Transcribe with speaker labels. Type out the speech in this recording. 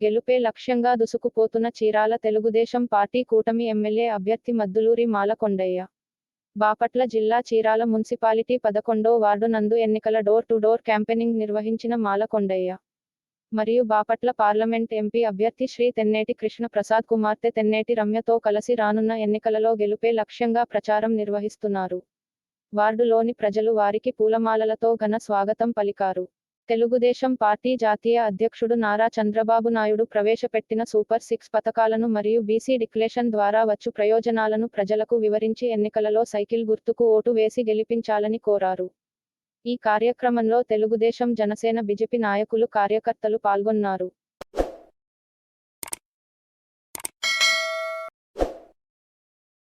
Speaker 1: గెలుపే లక్ష్యంగా దుసుకుపోతున్న చీరాల తెలుగుదేశం పార్టీ కూటమి ఎమ్మెల్యే అభ్యర్థి మద్దులూరి మాలకొండయ్య. బాపట్ల జిల్లా చీరాల మున్సిపాలిటీ పదకొండో వార్డు నందు ఎన్నికల డోర్ టు డోర్ క్యాంపెనింగ్ నిర్వహించిన మాలకొండయ్య. మరియు బాపట్ల పార్లమెంట్ ఎంపీ అభ్యర్థి శ్రీ తెన్నేటి కృష్ణ ప్రసాద్ కుమార్తె తెన్నేటి రమ్యతో కలిసి రానున్న ఎన్నికలలో గెలుపే లక్ష్యంగా ప్రచారం నిర్వహిస్తున్నారు. వార్డులోని ప్రజలు వారికి పూలమాలలతో ఘన స్వాగతం పలికారు. తెలుగుదేశం పార్టీ జాతీయ అధ్యక్షుడు నారా చంద్రబాబు నాయుడు ప్రవేశపెట్టిన సూపర్ సిక్స్ పథకాలను మరియు బీసీ డిక్లేషన్ ద్వారా వచ్చు ప్రయోజనాలను ప్రజలకు వివరించి ఎన్నికలలో సైకిల్ గుర్తుకు ఓటు వేసి గెలిపించాలని కోరారు. ఈ కార్యక్రమంలో తెలుగుదేశం జనసేన బిజెపి నాయకులు కార్యకర్తలు పాల్గొన్నారు.